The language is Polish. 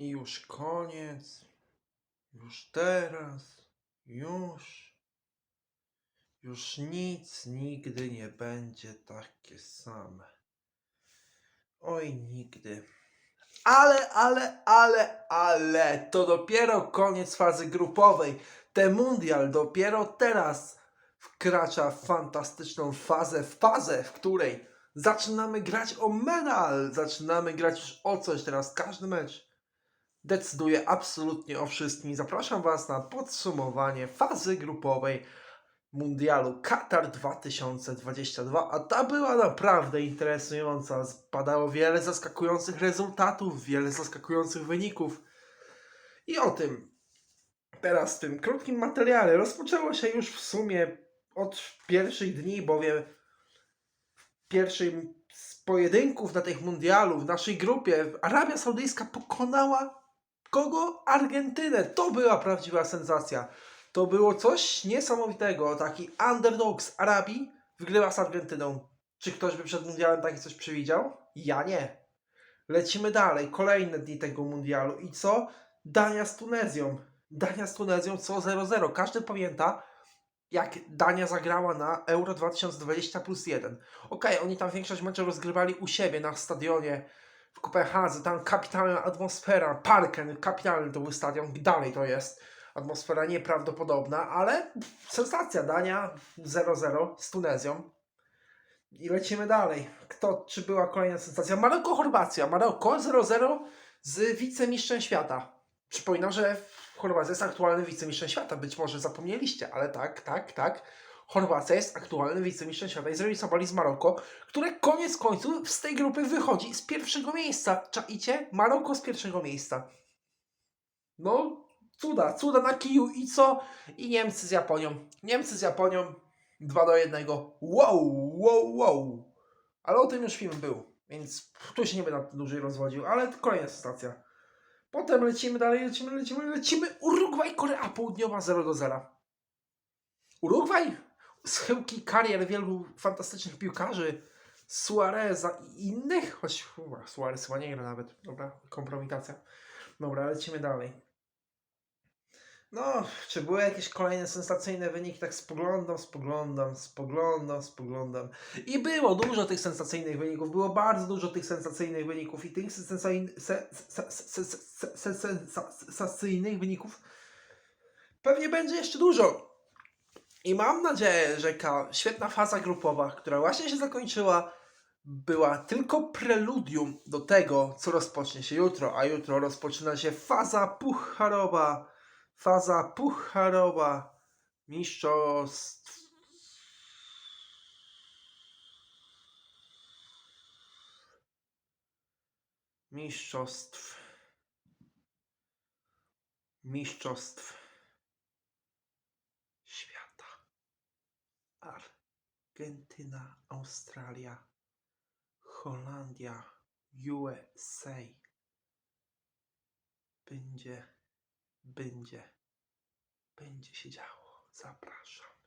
I już koniec. Już teraz. Już. Już nic nigdy nie będzie takie same. Oj, nigdy. Ale, ale, ale, ale to dopiero koniec fazy grupowej. Ten mundial dopiero teraz wkracza w fantastyczną fazę, w fazę, w której zaczynamy grać o medal. Zaczynamy grać już o coś teraz. Każdy mecz decyduje absolutnie o wszystkim. Zapraszam Was na podsumowanie fazy grupowej Mundialu Katar 2022, a ta była naprawdę interesująca. Padało wiele zaskakujących rezultatów, wiele zaskakujących wyników. I o tym teraz w tym krótkim materiale rozpoczęło się już w sumie od pierwszych dni, bowiem w pierwszym z pojedynków na tych mundialu w naszej grupie Arabia Saudyjska pokonała kogo? Argentynę. To była prawdziwa sensacja. To było coś niesamowitego. Taki underdog z Arabii wygrywa z Argentyną. Czy ktoś by przed mundialem takie coś przewidział? Ja nie. Lecimy dalej. Kolejne dni tego mundialu. I co? Dania z Tunezją. Dania z Tunezją co 0-0. Każdy pamięta, jak Dania zagrała na Euro 2020 plus 1. Okej, oni tam większość meczów rozgrywali u siebie na stadionie w Kopenhadze. Tam kapitalna atmosfera. Parken, kapitalny to był stadion. Dalej to jest. Atmosfera nieprawdopodobna, ale sensacja Dania 0-0 z Tunezją. I lecimy dalej. Kto, czy była kolejna sensacja? Maroko-Chorwacja. Maroko 0-0 z wicemistrzem świata. Przypominam, że Chorwacja jest aktualnym wicemistrzem świata. Być może zapomnieliście, ale tak, tak, tak. Chorwacja jest aktualnym wicemistrzem świata i zremisowali z Maroko, które koniec końców z tej grupy wychodzi z pierwszego miejsca. Czaicie? Maroko z pierwszego miejsca. No, cuda, cuda na kiju i co? I Niemcy z Japonią. Niemcy z Japonią 2 do 1. Wow, wow, wow. Ale o tym już film był, więc tu się nie będę dłużej rozwodził, ale kolejna stacja. Potem lecimy dalej, lecimy, lecimy, lecimy. Urugwaj, Korea Południowa 0 do 0. Urugwaj? Schyłki karier wielu fantastycznych piłkarzy. Suareza i innych, choć uwa, Suarez chyba nie gra nawet, dobra, kompromitacja. Dobra, lecimy dalej. No, czy były jakieś kolejne sensacyjne wyniki? Tak spoglądam, spoglądam, spoglądam, spoglądam. I było dużo tych sensacyjnych wyników, było bardzo dużo tych sensacyjnych wyników i tych sensacyjn- se- se- se- se- se- se- sensacyjnych wyników pewnie będzie jeszcze dużo. I mam nadzieję, że ta świetna faza grupowa, która właśnie się zakończyła, była tylko preludium do tego, co rozpocznie się jutro, a jutro rozpoczyna się faza pucharowa. Faza pucharowa mistrzostw. Mistrzostw. Mistrzostw Argentyna, Australia, Holandia, USA. Będzie będzie, będzie się działo. Zapraszam.